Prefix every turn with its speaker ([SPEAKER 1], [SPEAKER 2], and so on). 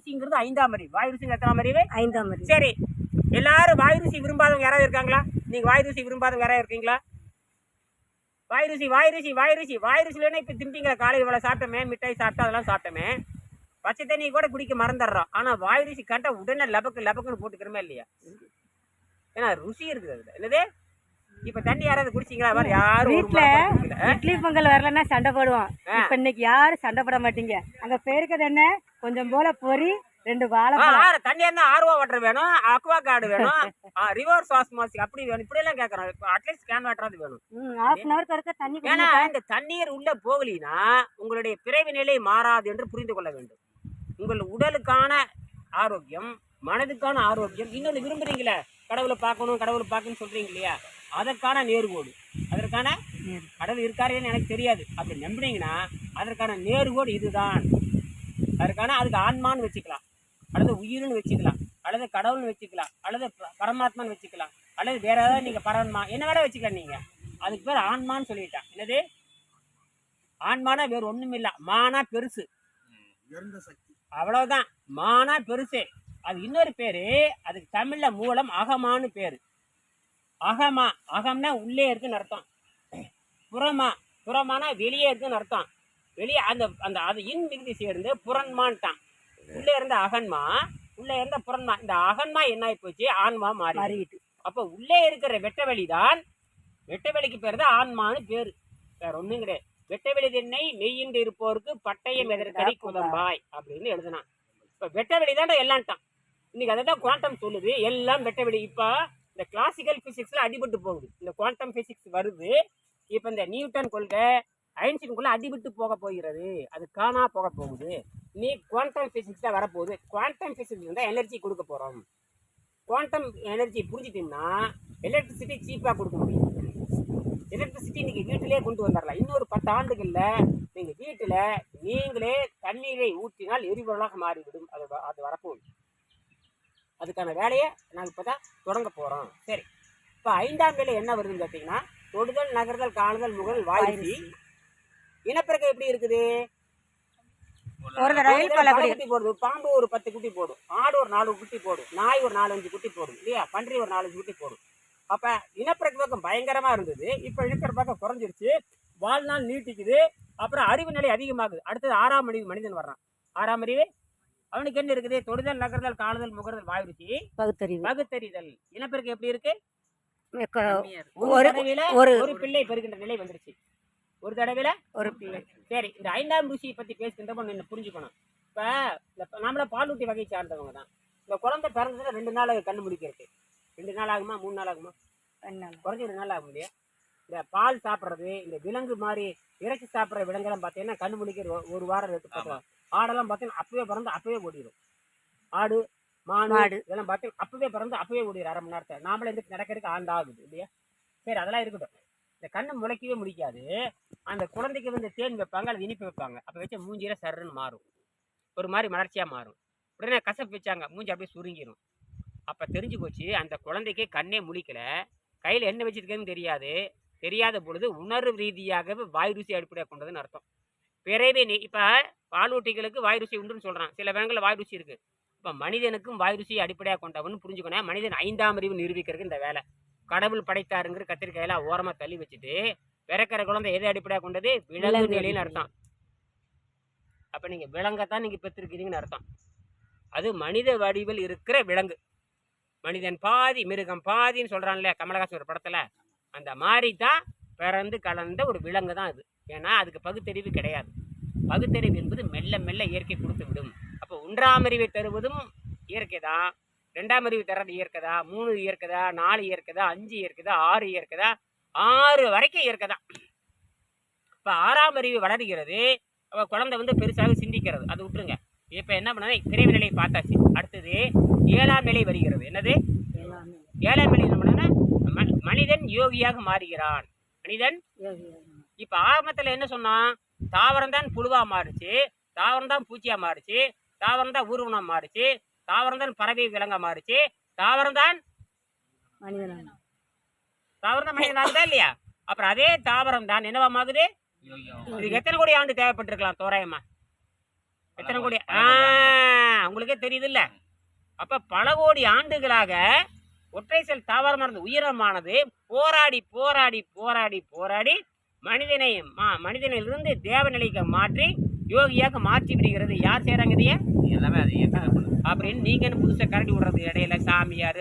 [SPEAKER 1] ருசிங்கிறது ஐந்தாம் அறிவு. வாய் ருசிங்க எத்தனாம் அறிவு?
[SPEAKER 2] ஐந்தாம் அறிவு.
[SPEAKER 1] சரி. எல்லாரும் வாய் ருசி விரும்பாதவங்க யாராவது இருக்காங்களா? நீங்க வாய் ருசி விரும்பாதவங்க யாராவது இருக்கீங்களா? வாய் ருசி வாய் ருசி வாய் ருசி வாய் ருசிலன்னா இப்போ திம்பிங்கிற காலை இவ்வளோ சாப்பிட்டோமே மிட்டாய் சாப்பிட்டா அதெல்லாம் சாப்பிட்டோமே. பச்சை தண்ணி கூட குடிக்க மறந்துடுறோம். ஆனால் வாய் ருசி கண்டா உடனே லபக்கு லபக்குன்னு போட்டுக்கிறோமே இல்லையா? ஏன்னா ருசி இருக்குது அதுல. என்னது? இப்போ தண்ணி யாராவது குடிச்சிங்களா? மாதிரி யாரும் குடிக்கல.
[SPEAKER 2] இட்லி பொங்கல் வரலன்னா சண்டை போடுவோம். இப்ப இன்னைக்கு யாரும் சண்டை போட மாட்டீங்க. அங்க பேருக்கிறது என்ன? கொஞ்சம் போல பொரி ரெண்டு வாழைப்பழம்
[SPEAKER 1] தண்ணி இருந்தா ஆர்வா வாட்டர் வேணும் அக்வா கார்டு வேணும் ரிவர்ஸ் ஆஸ்மாசிக் அப்படி வேணும். இப்படி எல்லாம் கேட்கறோம் அட்லீஸ்ட் கேன் வாட்டராது வேணும்.
[SPEAKER 2] ஹாஃப் அன் ஹவர் கறக்க தண்ணி
[SPEAKER 1] ஏன்னா. இந்த தண்ணீர் உள்ள போகலினா உங்களுடைய பிறவி நிலை மாறாது என்று புரிந்து கொள்ள வேண்டும். உங்கள் உடலுக்கான ஆரோக்கியம் மனதுக்கான ஆரோக்கியம் இன்னொன்று விரும்புறீங்களே? கடவுளை பார்க்கணும் கடவுளை பார்க்கணும்னு சொல்றீங்க இல்லையா? அதற்கான நேர்கோடு. அதற்கான. கடவுள் இருக்காருன்னு எனக்கு தெரியாது. அப்படி நம்பினீங்கன்னா அதற்கான நேர்கோடு இதுதான். அதற்கான அதுக்கு ஆன்மான்னு வச்சுக்கலாம். அல்லது உயிர்னு வச்சுக்கலாம். அல்லது கடவுள்னு வச்சுக்கலாம். அல்லது பரமாத்மான்னு வச்சுக்கலாம். அல்லது வேற ஏதாவது நீங்க பரமாத்மா என்ன வேணா வச்சுக்கலாம் நீங்க. அதுக்கு பேர் ஆன்மான்னு சொல்லிட்டான். என்னது? ஆன்மானா வேற ஒண்ணும் இல்ல. மானா பெருசு. அவ்வளவுதான். மானா பெருசு. அது இன்னொரு பேரு அதுக்கு தமிழ்ல மூலம் அகமான்னு பேரு. அகமா அகம்னா உள்ளே இருக்குன்னு அர்த்தம். புறமா புறமானா வெளியே இருக்குன்னு அர்த்தம். வெளியே அந்த அந்த அது இன் மிகுதி சேர்ந்து புறன்மான்ட்டான். உள்ளே இருந்த அகன்மா உள்ளே இருந்த புறன்மா இந்த அகன்மா என்ன ஆகி போச்சு ஆன்மா மாறி
[SPEAKER 2] மாறிக்கிட்டு.
[SPEAKER 1] அப்போ உள்ளே இருக்கிற வெட்ட வெளிதான் வெட்ட வெளிக்கு பேர் தான் ஆன்மான்னு பேரு. வேற ஒண்ணும் கிடையாது. வெட்ட வெளி தென்னை மெய்யின்று இருப்போருக்கு பட்டயம் எதற்கடி குதம்பாய் அப்படின்னு எழுதுனான். இப்ப வெட்ட வெளி தான் எல்லாம்ட்டான் இன்னைக்கு அதை தான் குவாண்டம் சொல்லுது. எல்லாம் வெட்ட வெளி இப்போ இந்த கிளாசிக்கல் பிசிக்ஸ்ல அடிபட்டு போகுது. இந்த குவாண்டம் பிசிக்ஸ் வருது. இப்போ இந்த நியூட்டன் கொள்கை ஐன்ஸ்டீன் அடிபட்டு போக போகிறது. அது காணா போக போகுது. நீ குவாண்டம் ஃபிசிக்ஸ் தான் வரப்போகுது. குவாண்டம் ஃபிசிக்ஸ் தான் எனர்ஜி கொடுக்க போகிறோம் குவாண்டம் எனர்ஜி புரிஞ்சிட்டீங்கன்னா எலக்ட்ரிசிட்டி சீப்பாக கொடுக்க முடியும். எலக்ட்ரிசிட்டி இன்னைக்கு வீட்டிலே கொண்டு வந்துடலாம். இன்னொரு பத்து ஆண்டுகளில் நீங்கள் வீட்டில் நீங்களே தண்ணீரை ஊற்றினால் எரிபொருளாக மாறிவிடும். அது வ- அது வரப்போகுது. அதுக்கான வேலையை நாங்கள் இப்போ தான் தொடங்க போகிறோம் சரி. இப்போ ஐந்தாம் வேலை என்ன வருதுன்னு பார்த்தீங்கன்னா தொடுதல் நகர்தல் காணுதல் முகல் வாய்ப்பு இனப்பெருக்கம் எப்படி இருக்குது?
[SPEAKER 2] ஒரு தடவை
[SPEAKER 1] குட்டி போடுது. பாம்பு ஒரு பத்து குட்டி போடும். ஆடு ஒரு நாலு குட்டி போடும். நாய் ஒரு நாலஞ்சு குட்டி போடும். இல்லையா? பன்றி ஒரு நாலஞ்சு குட்டி போடும். அப்ப இனப்பெருக்கம் பயங்கரமா இருந்தது. இப்ப இனப்பெருக்கம் குறைஞ்சிருச்சு. வாழ்நாள் நீட்டிக்குது. அப்புறம் அறிவு நிலை அதிகமாகுது. அடுத்தது ஆறாம் அறிவு மனிதன் வர்றான். ஆறாம் அறிவு? அவனுக்கு என்ன இருக்குது? தொடுதல் நகர்தல் காணுதல் முகர்தல் வாய்ருச்சி
[SPEAKER 2] பகுத்தறிவு.
[SPEAKER 1] பகுத்தறிதல். இனப்பெருக்கம் எப்படி இருக்கு? ஒரு பிள்ளை பெறுகின்ற நிலை வந்துருச்சு. ஒரு தடவையில?
[SPEAKER 2] ஒரு பிள்ளை.
[SPEAKER 1] சரி இந்த ஐந்தாம் ருசியை பத்தி பேசுகின்றப்ப ஒண்ணு என்ன புரிஞ்சுக்கணும்? இப்ப இந்த நம்மள பாலூட்டி வகை சார்ந்தவங்க தான். இந்த குழந்தை பிறந்ததுல ரெண்டு நாள் கண்ணு முடிக்கிறது ரெண்டு நாள் ஆகுமா மூணு நாள் ஆகுமா. குறைஞ்ச ரெண்டு நாள் ஆகும் இல்லையா? இந்த பால் சாப்பிட்றது இந்த விலங்கு மாதிரி இறைச்சி சாப்பிட்ற விலங்கெல்லாம் பார்த்தீங்கன்னா கண்ணு முடிக்கிற ஒரு- வாரம் எடுத்து ஆடெல்லாம் பார்த்தீங்கன்னா அப்பவே பிறந்து அப்பவே ஓடிடும் ஆடு மாடு. இதெல்லாம் பார்த்தீங்கன்னா அப்பவே பிறந்து அப்பவே ஓடிடும் அரை மணி நேரத்தை நாமளே எந்திரிச்சு நடக்கிறதுக்கு ஆண்டு ஆகுது இல்லையா? சரி அதெல்லாம் இருக்கட்டும். இந்த கண்ணை முளைக்கவே முடிக்காது. அந்த குழந்தைக்கு வந்து தேன் வைப்பாங்க அல்லது இனிப்பு வைப்பாங்க. அப்போ வச்ச மூஞ்சியில சருன்னு மாறும். ஒரு மாதிரி மலர்ச்சியாக மாறும். உடனே கசப்பு வச்சாங்க மூஞ்சி அப்படியே சுருங்கிடும் அப்போ தெரிஞ்சு போச்சு அந்த குழந்தைக்கு கண்ணே முழிக்கல. கையில் என்ன வச்சிருக்கேன்னு தெரியாது. தெரியாத பொழுது உணர்வு ரீதியாகவே வாய் ருசி அடிப்படையாக கொண்டதுன்னு அர்த்தம். பிறவே நீ இப்போ பாலூட்டிகளுக்கு வாய் ருசி உண்டுன்னு சொல்கிறான் சில வேங்களில் வாய் ருசி இருக்குது இப்போ மனிதனுக்கும் வாய் ருசியை அடிப்படையாக கொண்டவன் புரிஞ்சுக்கணும். மனிதன் ஐந்தாம் அறிவு நிரூபிக்கிறதுக்கு இந்த வேலை. கடவுள் படைத்தாருங்கிற கத்திரிக்காயெல்லாம் ஓரமா தள்ளி வச்சுட்டு பிறக்கிற குழந்தை எதை அடிப்படையாக கொண்டது? விலங்கு நிலைன்னு அர்த்தம். அப்ப நீங்க விலங்கத்தான் நீங்க பெற்றிருக்கிறீங்கன்னு அர்த்தம். அது மனித வடிவில் இருக்கிற விலங்கு. மனிதன் பாதி மிருகம் பாதின்னு சொல்றான்ல கமலஹாசன் ஒரு படத்துல. அந்த மாதிரி தான் பிறந்து கலந்த ஒரு விலங்கு தான் அது. ஏன்னா அதுக்கு பகுத்தறிவு கிடையாது. பகுத்தறிவு என்பது மெல்ல மெல்ல இயற்கை கொடுத்து விடும். அப்போ ஒன்றாம் அறிவை தருவதும் இயற்கை தான் ரெண்டாம் அறிவு தர்றது இயற்கை தான் மூணு இயற்கை தான் நாலு இயற்கை தான் அஞ்சு இயற்கை தான் ஆறு இயற்கை தான் ஆறு வரைக்கும் இயற்கை தான் இப்போ ஆறாம் அறிவு வளர்கிறது. அவ குழந்தை வந்து பெருசாக சிந்திக்கிறது. அது விட்டுருங்க. இப்போ என்ன பண்ணா பிறவி நிலையை பார்த்தாச்சு. அடுத்தது ஏழாம் நிலை வருகிறது. என்னது. ஏழாம் நிலை. என்ன பண்ணா ம- மனிதன் யோகியாக மாறுகிறான். மனிதன். இப்ப ஆரம்பத்துல என்ன சொன்னான் தாவரம் தான் புழுவா மாறுச்சு. தாவரம் தான் பூச்சியா மாறுச்சு. தாவரம் தான் ஊர்வனம் மாறுச்சு. தாவரம் தான் பறவை விலங்கா மாறுச்சு. தாவரம் தான் தாவரம் தான் மனிதனாகுதா இல்லையா? அப்புறம் அதே தாவரம் தான் என்னவாமாகுது இதுக்கு எத்தனை கோடி ஆண்டு தேவைப்பட்டிருக்கலாம் தோராயமா? எத்தனை கோடி? ஆ உங்களுக்கே தெரியுது இல்ல அப்ப பல கோடி ஆண்டுகளாக ஒற்றை செல் தாவரமாக இருந்த உயிரமானது போராடி போராடி போராடி போராடி மனிதனை மா மனிதனிலிருந்து தேவநிலைக்கு மாற்றி யோகியாக மாற்றி விடுகிறது. யார் செய்கிறாங்க இதையே?
[SPEAKER 3] எல்லாமே அது
[SPEAKER 1] அப்படின்னு நீங்கன்னு புதுசாக கரண்டி விடுறது இடையில சாமியார்